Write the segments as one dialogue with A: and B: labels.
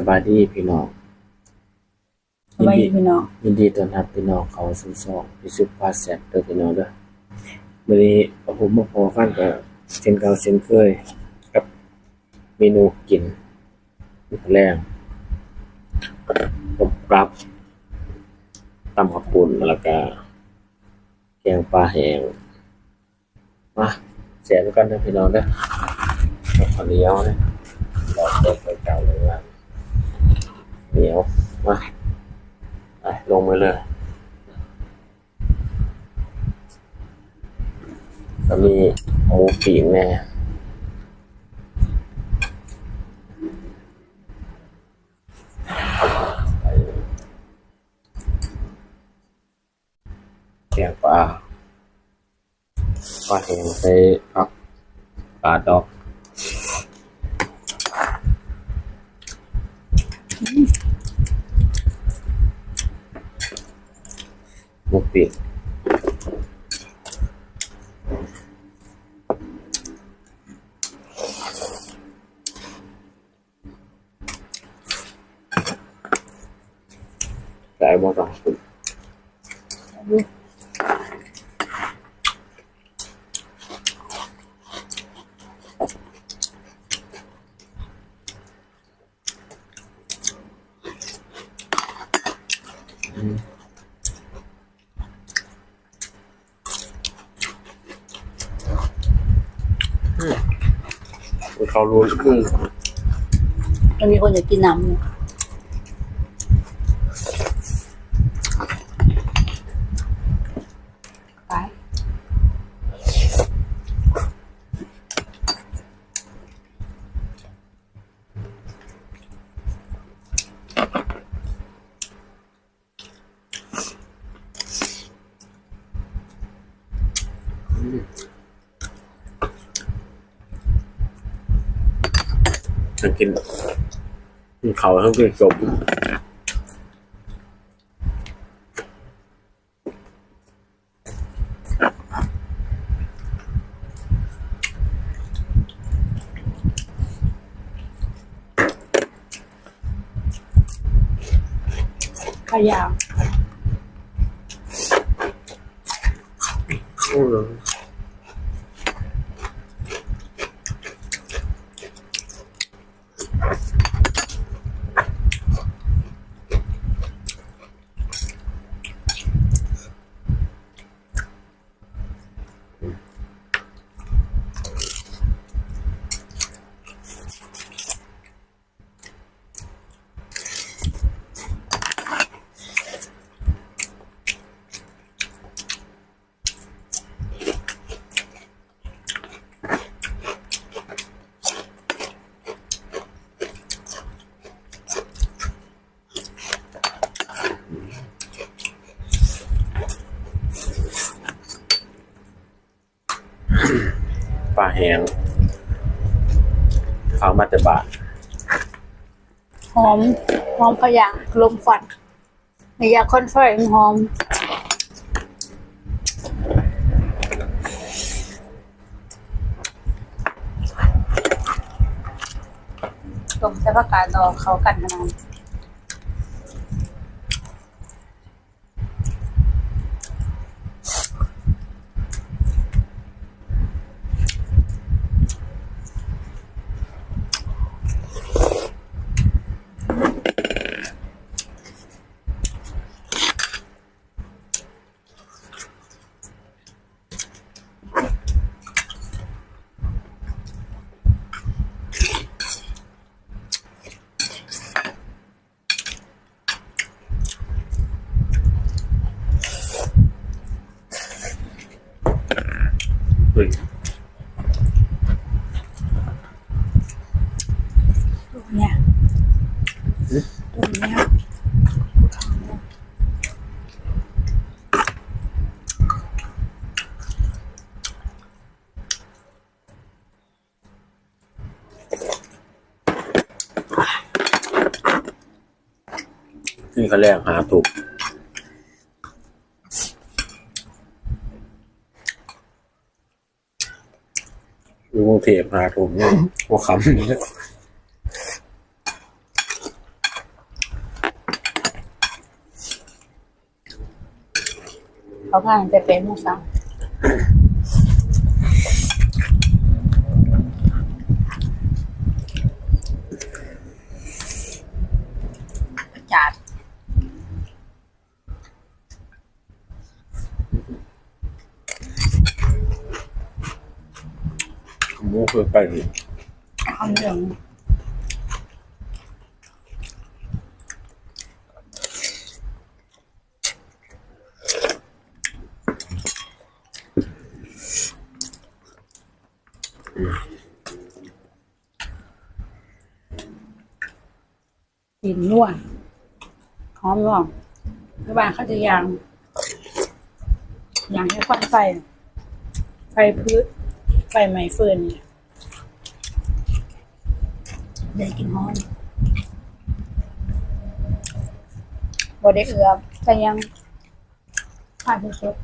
A: สบายดีพี่น้อง
B: สบายดีพี่น้อง
A: ยินดีต้อนรับพี่น้องเขาสู่ช่องพิสุทธิ์พาแซ่บเด้อพี่น้องเด้อมื้อนี้ผมมาพอกันกับเช่นเก่าเช่นเคยกับเมนูกินมื้อแรงผมปรับตำข้าวปุ้นแล้วก็แกงปลาแห้งมาแซ่บกันเด้อพี่น้องเด้อกับข้าวเหนียวนะรอเติมไปเก่าเลยว่า เหนียวมาไปลงมาเลยก็มีหมูปีกแน่แกงปลาปลาแห้งใส่ผักกาดดอก หมูปีกใส่หมดสองสุด เขารู้กุ้ง
B: มันมีคนอยากกินน้ำ
A: กินกินเขาทั้งกินจบ
B: ขายาว
A: อืม ป แห้งข้าวมาแต่บาท
B: หอม หอมขยะลมควันในยาคอนไฟหอมต้มใส่ผักกาดดองเขากันขนาดเนี่
A: ก็แรกหาถูกดูงเทพหาถูกเนี่ยว่าคำเนี่ย
B: เขาพาไปเป็นมุสัง
A: หมูคือไปดิ
B: คำเหลืองกลิ่นนัวหอมหอมที่บ้านเขาจะยางยางให้ควันไฟไฟพื้นไฟไหม้เฟืนเนี่ย เด้กลินหอนบดได้เอือบแต่ยังผ่านสด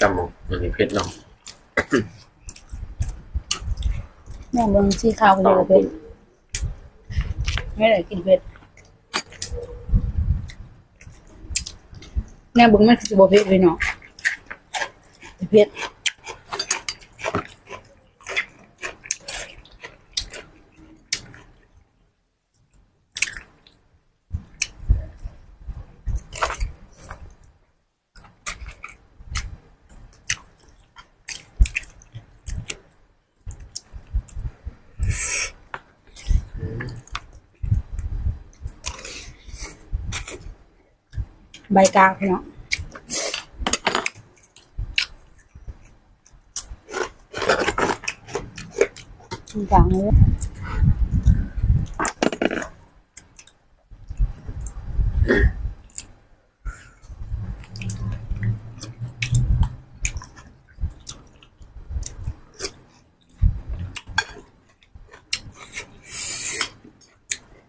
A: จำหมกอันนี้เพชรเนาะ
B: แม่เบิ่งสีขาวก็เลยเผ็ดไม่ได้กินเผ็ดแม่เบิ่งมันคือสิบ่เผ็ดเลยเนาะเผ็ด ใบกลางพี่เนาะกลางเลย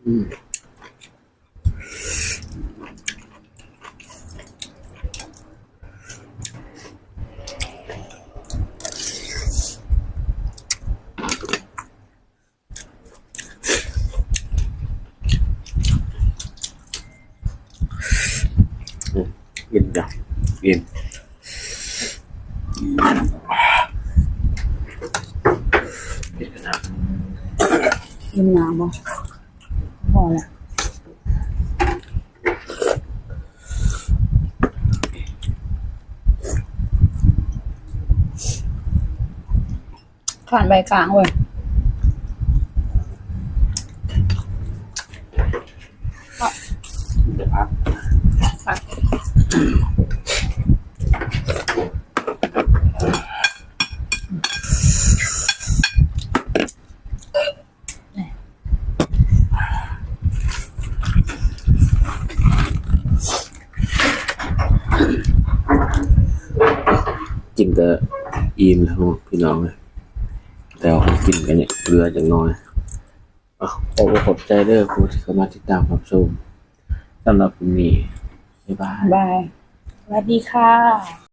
A: อืมกิน จ้ะกินเพชรขนาด
B: กินน้ำบ่พอละผ่านใบกลางเว้ย
A: เดี๋ยวพัก กินก็อิ่มแล้วพี่น้องเลยแต่ว่ากินกันเนี่ยเกลือจังน้อยอขอบขอบใจเด้อผู้ที่เข้ามาติดตามรับชมสำหรับวันนี้บ๊ายบาย
B: บายสวัสดีค่ะ